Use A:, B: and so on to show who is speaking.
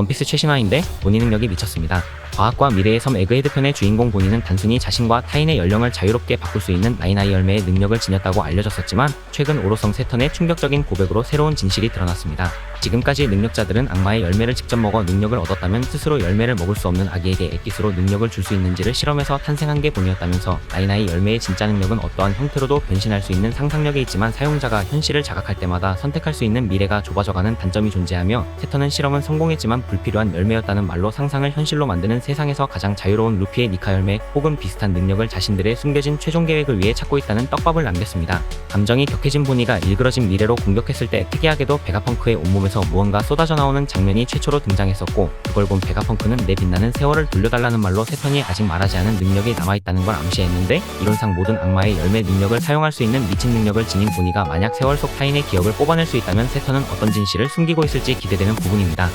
A: 원피스 최신화인데 본인 능력이 미쳤습니다. 과학과 미래의 섬 에그헤드 편의 주인공 본인은 단순히 자신과 타인의 연령을 자유롭게 바꿀 수 있는 나이나이 열매의 능력을 지녔다고 알려졌었지만 최근 오로성 세턴의 충격적인 고백으로 새로운 진실이 드러났습니다. 지금까지 능력자들은 악마의 열매를 직접 먹어 능력을 얻었다면 스스로 열매를 먹을 수 없는 아기에게 액기스로 능력을 줄 수 있는지를 실험해서 탄생한 게 본이었다면서 나이나이 열매의 진짜 능력은 어떠한 형태로도 변신할 수 있는 상상력이 있지만 사용자가 현실을 자각할 때마다 선택할 수 있는 미래가 좁아져가는 단점이 존재하며 세턴은 실험은 성공했지만 불필요한 열매였다는 말로 상상을 현실로 만드는 세상에서 가장 자유로운 루피의 니카 열매 혹은 비슷한 능력을 자신들의 숨겨진 최종 계획을 위해 찾고 있다는 떡밥을 남겼습니다. 감정이 격해진 보니가 일그러진 미래로 공격했을 때 특이하게도 베가펑크의 온몸에서 무언가 쏟아져 나오는 장면이 최초로 등장했었고 그걸 본 베가펑크는 내 빛나는 세월을 돌려달라는 말로 세턴이 아직 말하지 않은 능력이 남아있다는 걸 암시했는데 이론상 모든 악마의 열매 능력을 사용할 수 있는 미친 능력을 지닌 보니가 만약 세월 속 타인의 기억을 뽑아낼 수 있다면 세턴은 어떤 진실을 숨기고 있을지 기대되는 부분입니다.